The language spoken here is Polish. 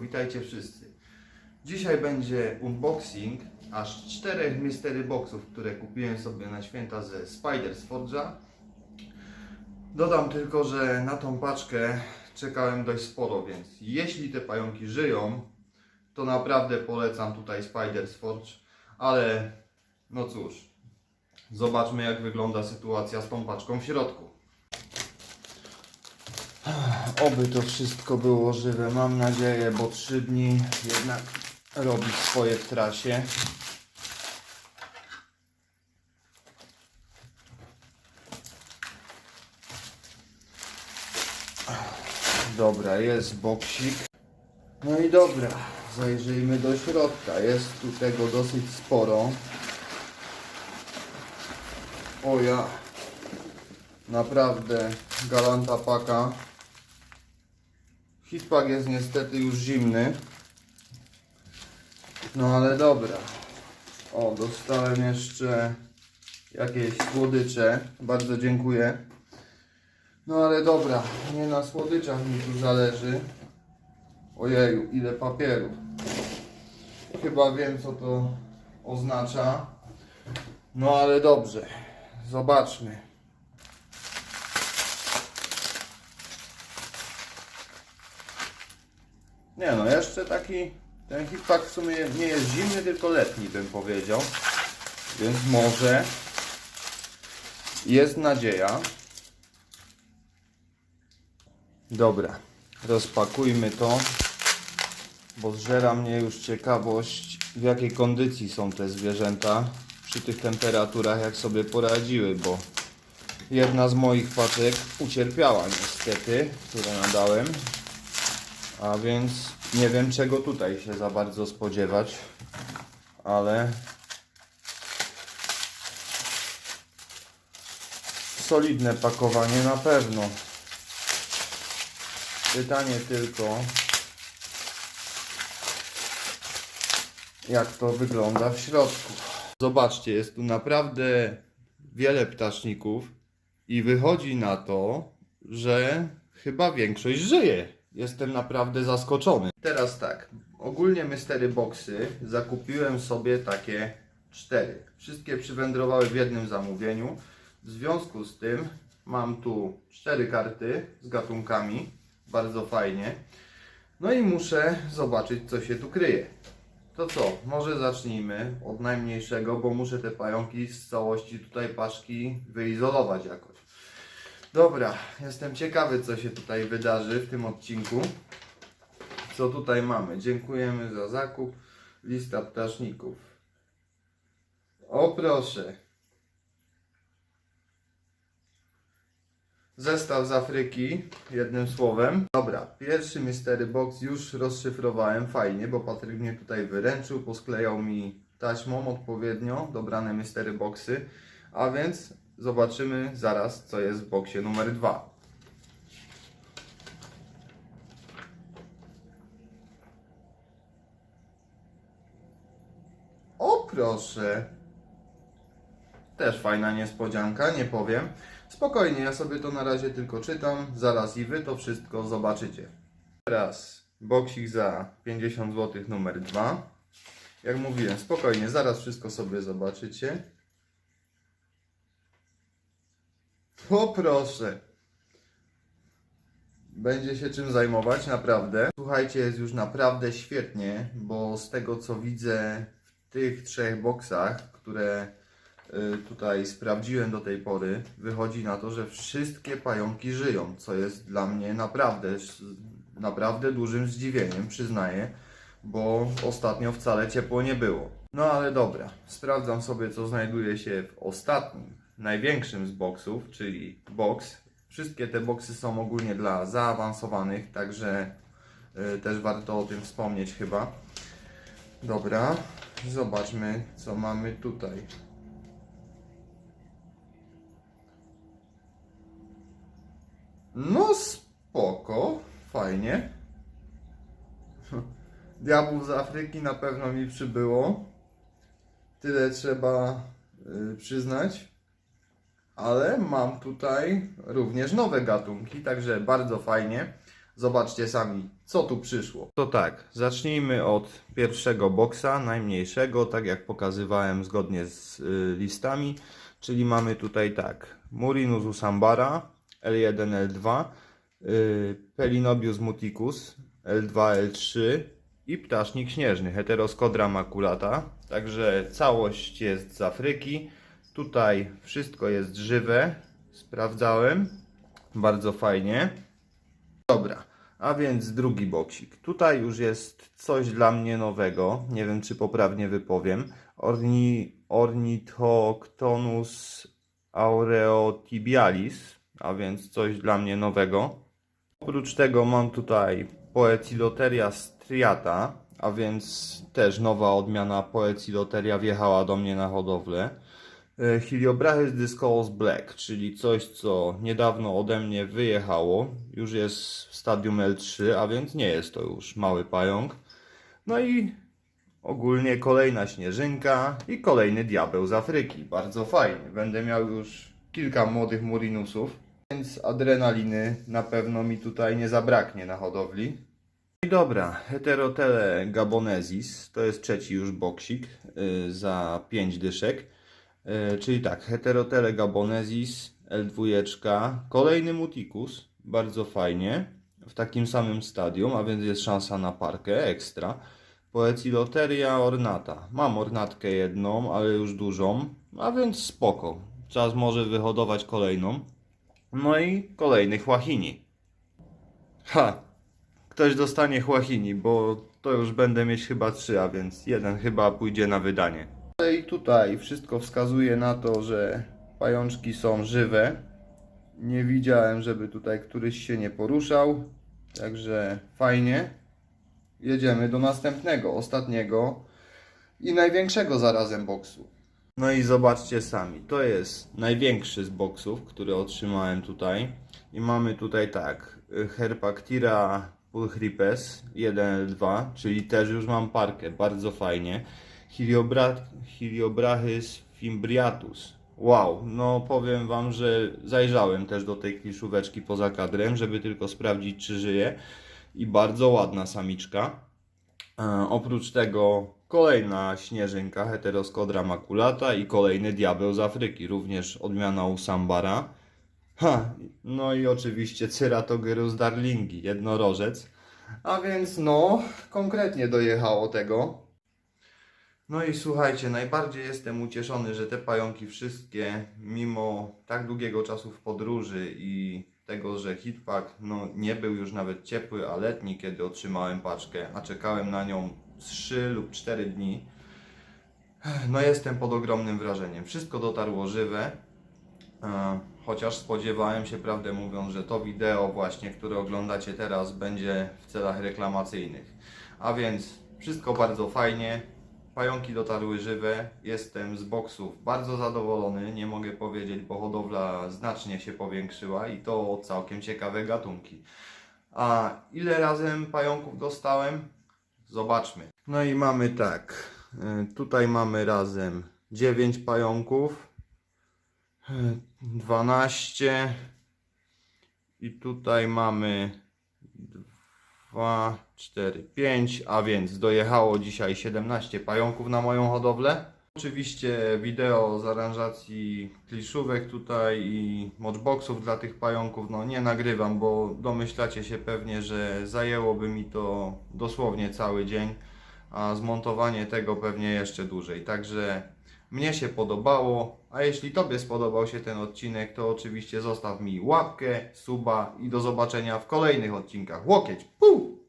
Witajcie wszyscy. Dzisiaj będzie unboxing aż czterech mystery boxów, które kupiłem sobie na święta ze Spiders Forge'a. Dodam tylko, że na tą paczkę czekałem dość sporo, więc jeśli te pająki żyją, to naprawdę polecam tutaj Spiders Forge, ale no cóż, zobaczmy jak wygląda sytuacja z tą paczką w środku. Oby to wszystko było żywe, mam nadzieję, bo trzy dni jednak robi swoje w trasie. Dobra, jest boksik. No i dobra, zajrzyjmy do środka. Jest tu tego dosyć sporo. O ja, naprawdę galanta paka. Hitpak jest niestety już zimny. No ale dobra. O, dostałem jeszcze jakieś słodycze. Bardzo dziękuję. No ale dobra, nie na słodyczach mi tu zależy. Ojeju, ile papieru. Chyba wiem co to oznacza. No ale dobrze. Zobaczmy. Nie no, jeszcze taki, ten hitpack w sumie nie jest zimny, tylko letni bym powiedział. Więc może jest nadzieja. Dobra, rozpakujmy to, bo zżera mnie już ciekawość, w jakiej kondycji są te zwierzęta przy tych temperaturach, jak sobie poradziły, bo jedna z moich paczek ucierpiała niestety, które nadałem. A więc nie wiem czego tutaj się za bardzo spodziewać, ale solidne pakowanie na pewno. Pytanie tylko jak to wygląda w środku. Zobaczcie, jest tu naprawdę wiele ptaszników i wychodzi na to, że chyba większość żyje. Jestem naprawdę zaskoczony. Teraz tak, ogólnie mystery boxy zakupiłem sobie takie cztery. Wszystkie przywędrowały w jednym zamówieniu. W związku z tym mam tu cztery karty z gatunkami. Bardzo fajnie. No i muszę zobaczyć, co się tu kryje. To co, może zacznijmy od najmniejszego, bo muszę te pająki z całości tutaj paszki wyizolować jakoś. Dobra, jestem ciekawy, co się tutaj wydarzy w tym odcinku. Co tutaj mamy? Dziękujemy za zakup. Lista ptaszników. O proszę. Zestaw z Afryki, jednym słowem. Dobra, pierwszy mystery box już rozszyfrowałem fajnie, bo Patryk mnie tutaj wyręczył, posklejał mi taśmą odpowiednio dobrane mystery boxy. A więc zobaczymy zaraz, co jest w boksie numer 2. O proszę. Też fajna niespodzianka, nie powiem. Spokojnie, ja sobie to na razie tylko czytam. Zaraz i wy to wszystko zobaczycie. Teraz boksik za 50 zł numer 2. Jak mówiłem, spokojnie, zaraz wszystko sobie zobaczycie. O proszę. Będzie się czym zajmować, naprawdę. Słuchajcie, jest już naprawdę świetnie, bo z tego co widzę w tych trzech boksach, które y, tutaj sprawdziłem do tej pory, wychodzi na to, że wszystkie pająki żyją, co jest dla mnie naprawdę, naprawdę dużym zdziwieniem, przyznaję, bo ostatnio wcale ciepło nie było. No ale dobra, sprawdzam sobie, co znajduje się w ostatnim, największym z boksów, czyli box. Wszystkie te boksy są ogólnie dla zaawansowanych, także y, też warto o tym wspomnieć chyba. Dobra, zobaczmy, co mamy tutaj. No spoko, fajnie. Diabłów z Afryki na pewno mi przybyło. Tyle trzeba y, przyznać. Ale mam tutaj również nowe gatunki, także bardzo fajnie. Zobaczcie sami, co tu przyszło. To tak, zacznijmy od pierwszego boksa, najmniejszego, tak jak pokazywałem zgodnie z y, listami. Czyli mamy tutaj tak, Murinus usambara, L1, L2, y, Pelinobius muticus, L2, L3 i ptasznik śnieżny, Heteroscodra maculata. Także całość jest z Afryki. Tutaj wszystko jest żywe, sprawdzałem, bardzo fajnie. Dobra, a więc drugi boksik. Tutaj już jest coś dla mnie nowego. Nie wiem, czy poprawnie wypowiem. Orni, Ornithoctonus aureotibialis, a więc coś dla mnie nowego. Oprócz tego mam tutaj Poeciloteria striata, a więc też nowa odmiana Poeciloteria wjechała do mnie na hodowlę. E, Heliobrachys discourse black, czyli coś, co niedawno ode mnie wyjechało. Już jest w stadium L3, a więc nie jest to już mały pająk. No i ogólnie kolejna śnieżynka i kolejny diabeł z Afryki. Bardzo fajnie. Będę miał już kilka młodych murinusów, więc adrenaliny na pewno mi tutaj nie zabraknie na hodowli. I dobra, Heterotele gabonesis, to jest trzeci już boksik yy, za 5 dyszek. Yy, czyli tak, Heterotele gabonesis, L2, kolejny muticus, bardzo fajnie, w takim samym stadium, a więc jest szansa na parkę ekstra. Poeciloteria ornata, mam ornatkę jedną, ale już dużą, a więc spoko. Czas może wyhodować kolejną. No i kolejny chłachini. Ha! Ktoś dostanie chłachini, bo to już będę mieć chyba trzy, a więc jeden chyba pójdzie na wydanie. I tutaj wszystko wskazuje na to, że pajączki są żywe. Nie widziałem, żeby tutaj któryś się nie poruszał. Także fajnie. Jedziemy do następnego, ostatniego i największego zarazem boksu. No i zobaczcie sami, to jest największy z boksów, który otrzymałem tutaj. I mamy tutaj tak, Herpactira pulchripes 1L2, czyli też już mam parkę, bardzo fajnie. Heliobra Heliobrachys fimbriatus. Wow, no powiem wam, że zajrzałem też do tej kliszóweczki poza kadrem, żeby tylko sprawdzić czy żyje. I bardzo ładna samiczka. E, oprócz tego kolejna śnieżynka Heteroscodra maculata i kolejny diabeł z Afryki, również odmiana Usambara. Ha, no i oczywiście Ceratogerus darlingi, jednorożec. A więc no, konkretnie dojechało tego. No i słuchajcie, najbardziej jestem ucieszony, że te pająki wszystkie, mimo tak długiego czasu w podróży i tego, że hitpack no, nie był już nawet ciepły, a letni, kiedy otrzymałem paczkę, a czekałem na nią 3 lub 4 dni, no jestem pod ogromnym wrażeniem. Wszystko dotarło żywe, e, chociaż spodziewałem się, prawdę mówiąc, że to wideo właśnie, które oglądacie teraz, będzie w celach reklamacyjnych. A więc wszystko bardzo fajnie, Pająki dotarły żywe, jestem z boksów bardzo zadowolony, nie mogę powiedzieć, bo hodowla znacznie się powiększyła i to całkiem ciekawe gatunki. A ile razem pająków dostałem? Zobaczmy. No i mamy tak, y, tutaj mamy razem 9 pająków, y, 12 i tutaj mamy 2, 4, 5, a więc dojechało dzisiaj 17 pająków na moją hodowlę. Oczywiście wideo z aranżacji kliszówek tutaj i mochboxów dla tych pająków no nie nagrywam, bo domyślacie się pewnie, że zajęłoby mi to dosłownie cały dzień, a zmontowanie tego pewnie jeszcze dłużej. Także mnie się podobało, a jeśli Tobie spodobał się ten odcinek, to oczywiście zostaw mi łapkę, suba i do zobaczenia w kolejnych odcinkach. Łokieć! Puu!